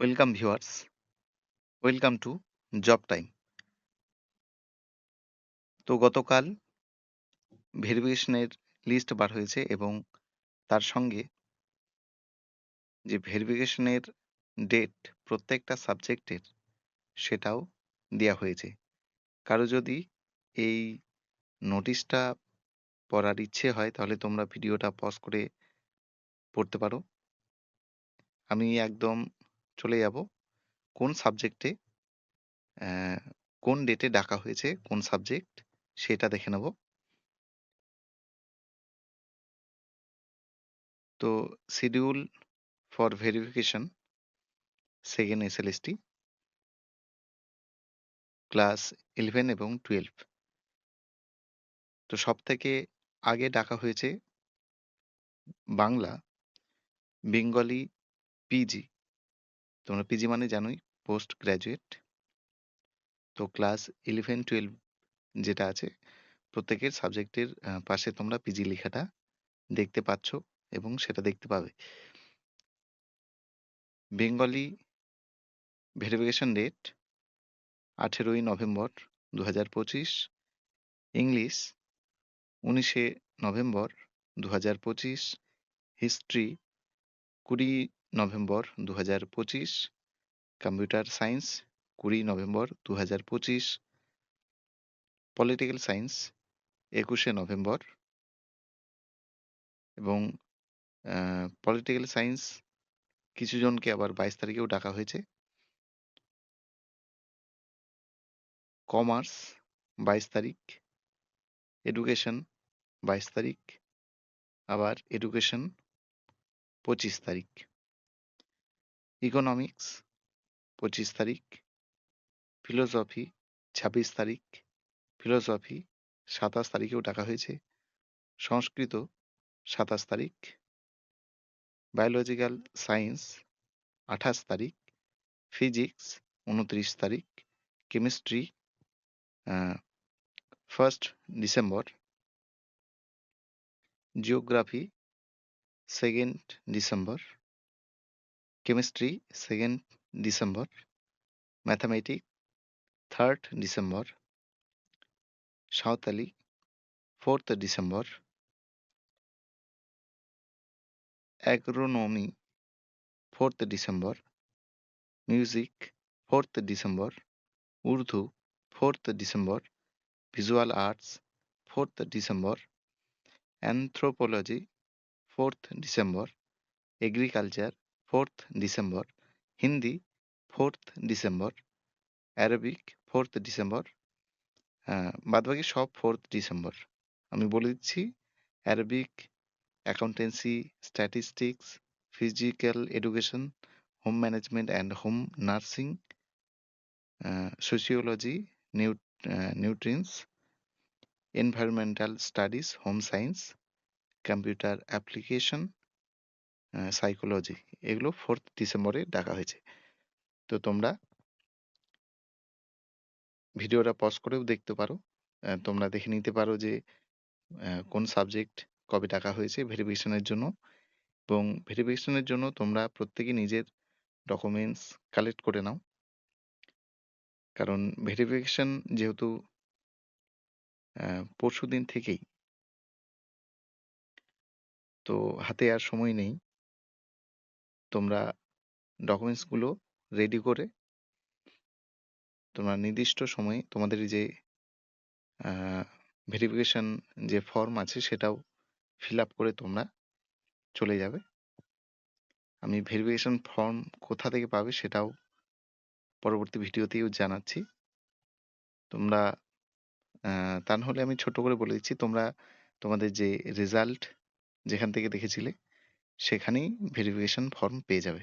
Welcome viewers welcome to job time তো গতকাল ভেরিফিকেশনের লিস্ট বার হয়েছে এবং তার সঙ্গে যে ভেরিফিকেশনের ডেট প্রত্যেকটা সাবজেক্টের সেটাও দেওয়া হয়েছে। কারও যদি এই নোটিশটা পড়ার ইচ্ছে হয়, তাহলে তোমরা ভিডিওটা পজ করে পড়তে পারো। আমি একদম চলে যাব। কোন সাবজেক্টে কোন ডেটে ডাকা হয়েছে, কোন সাবজেক্ট সেটা দেখে নেব। তো schedule for verification second SLST class eleven এবং টুয়েলভ তো সব থেকে আগে ডাকা হয়েছে বাংলা বেঙ্গলি পিজি তোমরা পিজি মানে জানোই পোস্ট গ্র্যাজুয়েট তো ক্লাস ইলেভেন টুয়েলভ যেটা আছে, প্রত্যেকের সাবজেক্টের পাশে তোমরা পিজি লেখাটা দেখতে পাচ্ছ এবং সেটা দেখতে পাবে। বেঙ্গলি ভেরিফিকেশন ডেট আঠেরোই নভেম্বর দু হাজার পঁচিশ ইংলিশ উনিশে নভেম্বর দু হাজার পঁচিশ হিস্ট্রি কুড়ি নভেম্বর দু হাজার পঁচিশ, কম্পিউটার সায়েন্স কুড়ি নভেম্বর দু হাজার পঁচিশ, পলিটিক্যাল সায়েন্স একুশে নভেম্বর এবং পলিটিক্যাল সায়েন্স কিছু জনকে আবার বাইশ তারিখেও ডাকা হয়েছে। কমার্স বাইশ তারিখ, এডুকেশন বাইশ তারিখ, আবার এডুকেশন পঁচিশ তারিখ। ইকোনমিক্স পঁচিশ তারিখ ফিলোসফি ছাব্বিশ তারিখ ফিলোসফি সাতাশ তারিখেও ডাকা হয়েছে, সংস্কৃত, সাতাশ তারিখ বায়োলজিক্যাল সায়েন্স আঠাশ তারিখ ফিজিক্স উনত্রিশ তারিখ chemistry first December geography second December chemistry second December mathematic third December Santali fourth December agronomy fourth December music fourth December Urdu fourth December visual arts fourth December anthropology fourth December agriculture fourth December, Hindi fourth December Arabic fourth December বাদবাকি সব fourth December. আমি বলে দিচ্ছি Arabic accountancy statistics physical education home management and home nursing sociology new nutrients environmental studies home science computer application psychology এগুলো fourth ডিসেম্বরে ডাকা হয়েছে। তো তোমরা ভিডিওটা পজ করেও দেখতে পারো। তোমরা দেখে নিতে পারো যে কোন সাবজেক্ট কবে ডাকা হয়েছে ভেরিফিকেশনের জন্য। এবং ভেরিফিকেশনের জন্য তোমরা প্রত্যেকে নিজের ডকুমেন্টস কালেক্ট করে নাও। কারণ ভেরিফিকেশন যেহেতু পরশু দিন থেকেই, তো হাতে আর সময় নেই। তোমরা ডকুমেন্টসগুলো রেডি করে তোমরা নির্দিষ্ট সময়ে তোমাদের যে ভেরিফিকেশন যে ফর্ম আছে সেটাও ফিল আপ করে তোমরা চলে যাবে। আমি ভেরিফিকেশন ফর্ম কোথা থেকে পাবে সেটাও পরবর্তী ভিডিওতেও জানাচ্ছি। তোমরা তা নাহলে আমি ছোট করে বলে দিচ্ছি, তোমরা তোমাদের যে রেজাল্ট যেখান থেকে দেখেছিলে সেখানেই ভেরিফিকেশন ফর্ম পেয়ে যাবে।